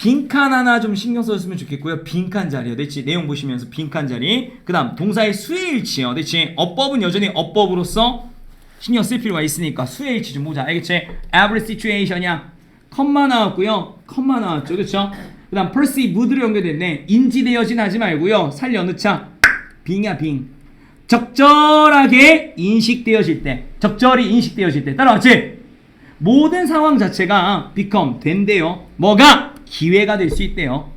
빈칸 하나 좀 신경 써줬으면 좋겠고요. 빈칸 자리요. 됐지? 내용 보시면서 빈칸 자리. 그 다음 동사의 수의 일치요. 됐지? 어법은 여전히 어법으로서 신경 쓸 필요가 있으니까 수의 일치 좀 보자. 알겠지? Every situation이야. 컴마 나왔고요. 컴마 나왔죠. 그쵸? 그 다음 perceived로 연결됐네. 인지되어진 하지 말고요. 살려넣자. 빙이야 빙. 적절하게 인식되어질 때. 적절히 인식되어질 때. 따라왔지? 모든 상황 자체가 become 된대요. 뭐가 기회가 될 수 있대요.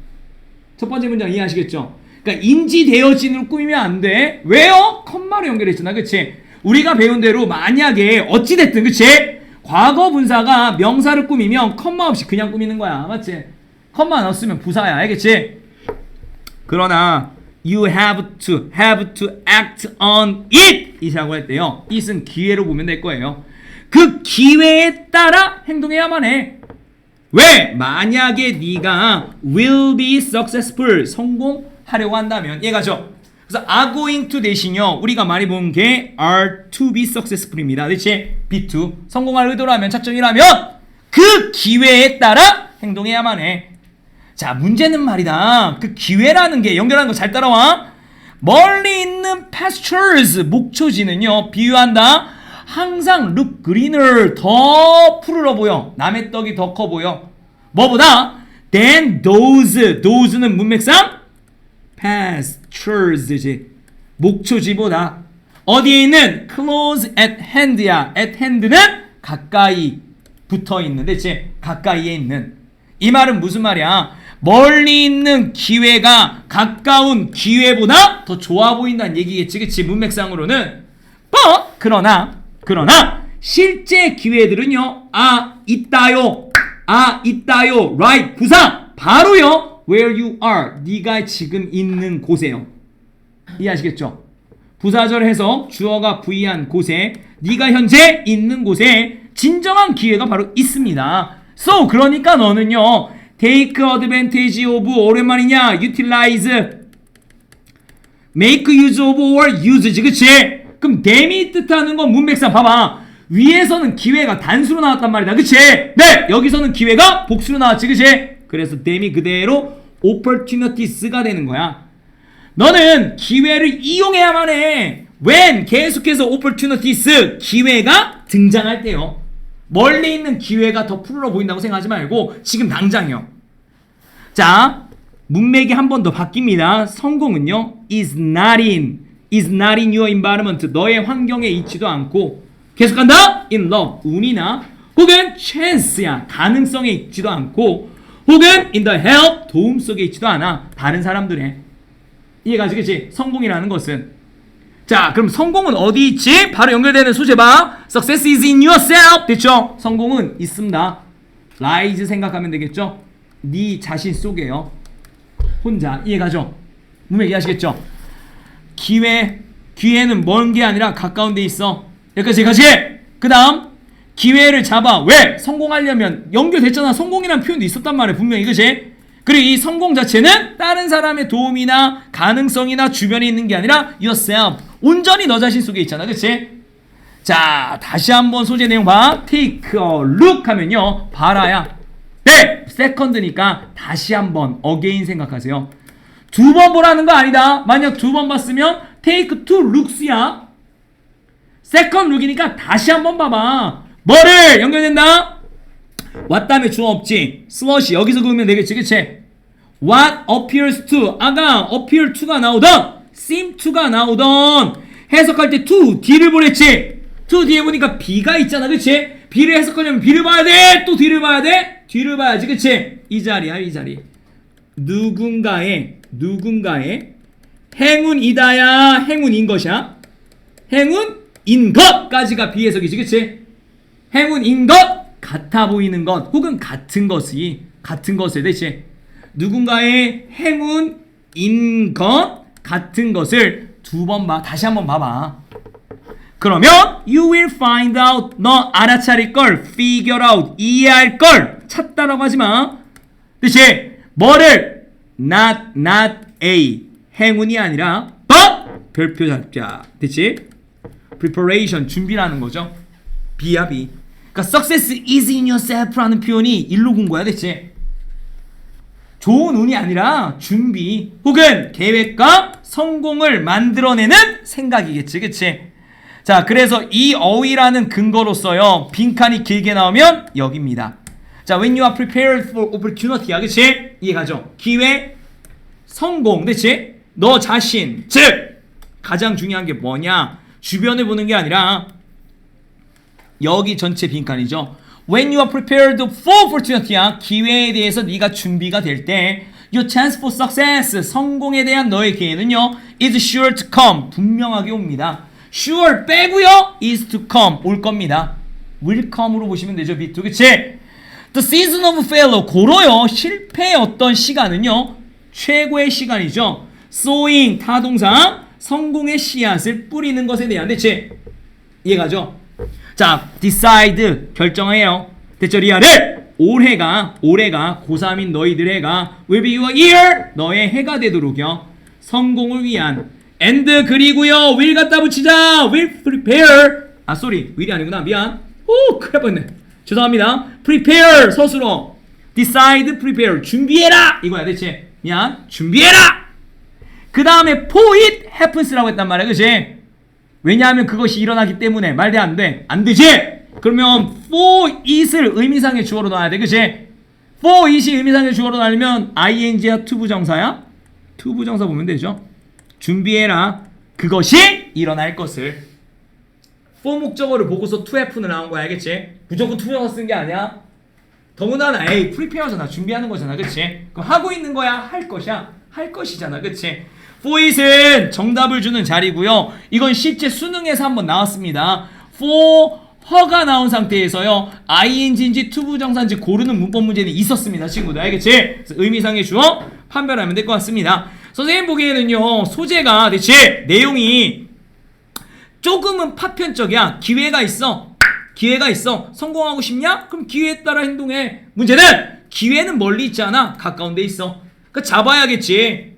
첫 번째 문장 이해하시겠죠? 그러니까 인지되어진으로 꾸미면 안 돼. 왜요? 컴마로 연결했잖아. 그치? 우리가 배운 대로 만약에 어찌됐든 그치? 과거 분사가 명사를 꾸미면 컴마 없이 그냥 꾸미는 거야. 맞지? 컴마 넣었으면 부사야. 알겠지? 그러나 you have to have to act on it 이라고 했대요. it은 기회로 보면 될 거예요. 그 기회에 따라 행동해야만 해. 왜? 만약에 네가 will be successful 성공하려고 한다면 얘가죠. 그래서 are going to 대신요. 우리가 많이 본 게 are to be successful입니다. 그렇지? be to 성공할 의도라면 작정이라면 그 기회에 따라 행동해야만 해. 자, 문제는 말이다. 그 기회라는 게 연결하는 거 잘 따라와. 멀리 있는 pastures 목초지는요. 비유한다. 항상 look greener 더 푸르러 보여. 남의 떡이 더 커 보여. 뭐보다 than those those는 문맥상 pastures지. 목초지보다 어디에 있는 close at hand야. at hand는 가까이 붙어 있는 대체 가까이에 있는 이 말은 무슨 말이야? 멀리 있는 기회가 가까운 기회보다 더 좋아 보인다는 얘기겠지, 그치? 문맥상으로는. but 그러나 그러나 실제 기회들은요. 아 있다요. 아 있다요. right 부사 바로요. where you are 네가 지금 있는 곳에요. 이해하시겠죠? 부사절 해석 주어가 부의한 곳에 네가 현재 있는 곳에 진정한 기회가 바로 있습니다. So 그러니까 너는요. take advantage of 오랜만이냐 utilize make use of or use지 그치? 그럼 댐이 뜻하는 건 문맥상 봐봐 위에서는 기회가 단수로 나왔단 말이다 그치? 네 여기서는 기회가 복수로 나왔지 그치? 그래서 댐이 그대로 opportunities가 되는 거야 너는 기회를 이용해야만 해 when 계속해서 opportunities 기회가 등장할 때요 멀리 있는 기회가 더 푸르러 보인다고 생각하지 말고 지금 당장이요 자, 문맥이 한 번 더 바뀝니다. 성공은요. is not in is not in your environment. 너의 환경에 있지도 않고 계속한다. in love. 운이나 혹은 chance야. 가능성에 있지도 않고 혹은 in the help. 도움 속에 있지도 않아. 다른 사람들의 이해가 지겠지? 성공이라는 것은 자, 그럼 성공은 어디 있지? 바로 연결되는 소재 봐. Success is in yourself. 됐죠? 성공은 있습니다. lies 생각하면 되겠죠? 네 자신 속에요. 혼자 이해가죠? 문맥 이해하시겠죠? 기회 기회는 먼 게 아니라 가까운 데 있어. 여기까지 가지. 그 다음 기회를 잡아. 왜? 성공하려면 연결됐잖아. 성공이라는 표현도 있었단 말이야. 분명히 그지? 그리고 이 성공 자체는 다른 사람의 도움이나 가능성이나 주변에 있는 게 아니라 yourself. 온전히 너 자신 속에 있잖아. 그치? 자, 다시 한번 소재 내용 봐. take a look 하면요. 봐라야. 네! 세컨드니까 다시 한번 어게인 생각하세요. 두 번 보라는 거 아니다. 만약 두 번 봤으면 take two looks야. 세컨드 룩이니까 다시 한번 봐봐. 뭐를 연결된다? 왔다음에 주어 없지. 슬러시 여기서 그으면 되겠지. 그치? What appears to 아까 appear to가 나오던 seem to가 나오던 해석할 때 to D를 보냈지. to 뒤에 보니까 B가 있잖아. 그치? B를 해석하려면 B를 봐야 돼. 또 D를 봐야 돼. 뒤를 봐야지. 그치? 이 자리야. 이 자리. 누군가의 누군가의 행운이다야. 행운인 것이야. 행운인 것까지가 비해석이지. 그치? 행운인 것 같아 보이는 것 혹은 같은 것이 같은 것에 대신 누군가의 행운인 것 같은 것을 두 번 봐. 다시 한번 봐봐. 그러면 you will find out 너 알아차릴 걸 figure out 이해할 걸 찾다라고 하지 마. 대신 뭐를 not not a 행운이 아니라 but 별표 잡자. 됐지? preparation 준비라는 거죠. B야 B. 그러니까 success is in yourself라는 표현이 일로 군 거야, 됐지? 좋은 운이 아니라 준비 혹은 계획과 성공을 만들어내는 생각이겠지, 그치? 자, 그래서 이 어휘라는 근거로서요, 빈칸이 길게 나오면 여기입니다. 자, when you are prepared for opportunity야, 그치? 이해가죠? 기회, 성공, 그치? 너 자신, 즉, 가장 중요한 게 뭐냐? 주변을 보는 게 아니라 여기 전체 빈칸이죠. When you are prepared for opportunity야 기회에 대해서 네가 준비가 될 때 your chance for success 성공에 대한 너의 기회는요 is sure to come 분명하게 옵니다. sure 빼고요 is to come 올 겁니다. will come으로 보시면 되죠 B2 그치? The season of failure 고로요 실패의 어떤 시간은요 최고의 시간이죠. sowing 타동사 성공의 씨앗을 뿌리는 것에 대한 대체 이해가죠? 자, decide 결정해요. 됐죠, 리아를 올해가 올해가 고3인 너희들 해가 will be your year 너의 해가 되도록요. 성공을 위한 and 그리고요 will 갖다 붙이자 will prepare 아 쏘리 will이 아니구나 미안 오 큰일 뻔했네 죄송합니다 prepare 서술어 decide prepare 준비해라 이거야 대체 미안 준비해라 그 다음에 for it happens라고 했단 말이야 그치 왜냐하면 그것이 일어나기 때문에 말돼 안 돼? 안 되지? 그러면 for it을 의미상의 주어로 놔야 돼. 그치? for it이 의미상의 주어로 나면 ing야 투부정사야? 투부정사 보면 되죠. 준비해라. 그것이 일어날 것을. For 목적어를 보고서 to haven을 나온 거야. 알겠지? 무조건 투부정사 쓴게 아니야. 더군다나 에이 프리페어잖아. 준비하는 거잖아. 그치? 그럼 하고 있는 거야? 할 것이야? 할 것이잖아. 그치? for it은 정답을 주는 자리고요. 이건 실제 수능에서 한번 나왔습니다. for her가 나온 상태에서요. ing인지 투부정사인지 고르는 문법 문제는 있었습니다. 친구들 알겠지? 의미상의 주어 판별하면 될 것 같습니다. 선생님 보기에는요. 소재가 대체 내용이 조금은 파편적이야. 기회가 있어. 기회가 있어. 성공하고 싶냐? 그럼 기회에 따라 행동해. 문제는 기회는 멀리 있지 않아. 가까운 데 있어. 그 잡아야겠지.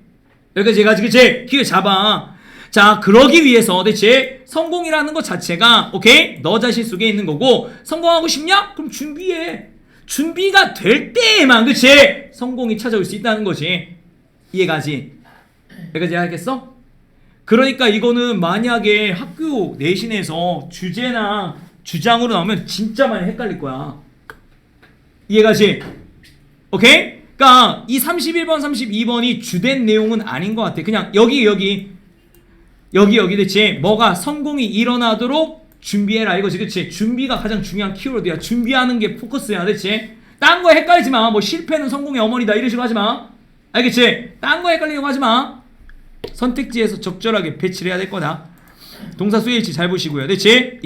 여기까지 제가 그치? 기회 잡아. 자, 그러기 위해서 대체 성공이라는 것 자체가 오케이? 너 자신 속에 있는 거고 성공하고 싶냐? 그럼 준비해. 준비가 될 때에만 그치? 성공이 찾아올 수 있다는 거지. 이해가지? 여기까지 하겠어? 그러니까 이거는 만약에 학교 내신에서 주제나 주장으로 나오면 진짜 많이 헷갈릴 거야. 이해가지? 오케이? 그러니까 이 31번, 32번이 주된 내용은 아닌 것 같아. 그냥 여기 여기 여기 여기 대체 뭐가 성공이 일어나도록 준비해라 이거지, 그렇지? 준비가 가장 중요한 키워드야. 준비하는 게 포커스야, 대체. 딴거 헷갈리지 마. 뭐 실패는 성공의 어머니다 이런 식으로 하지 마. 알겠지? 딴 거 헷갈리려고 하지 마. 선택지에서 적절하게 배치를 해야 될 거다. 동사 수일치 잘 보시고요, 대체.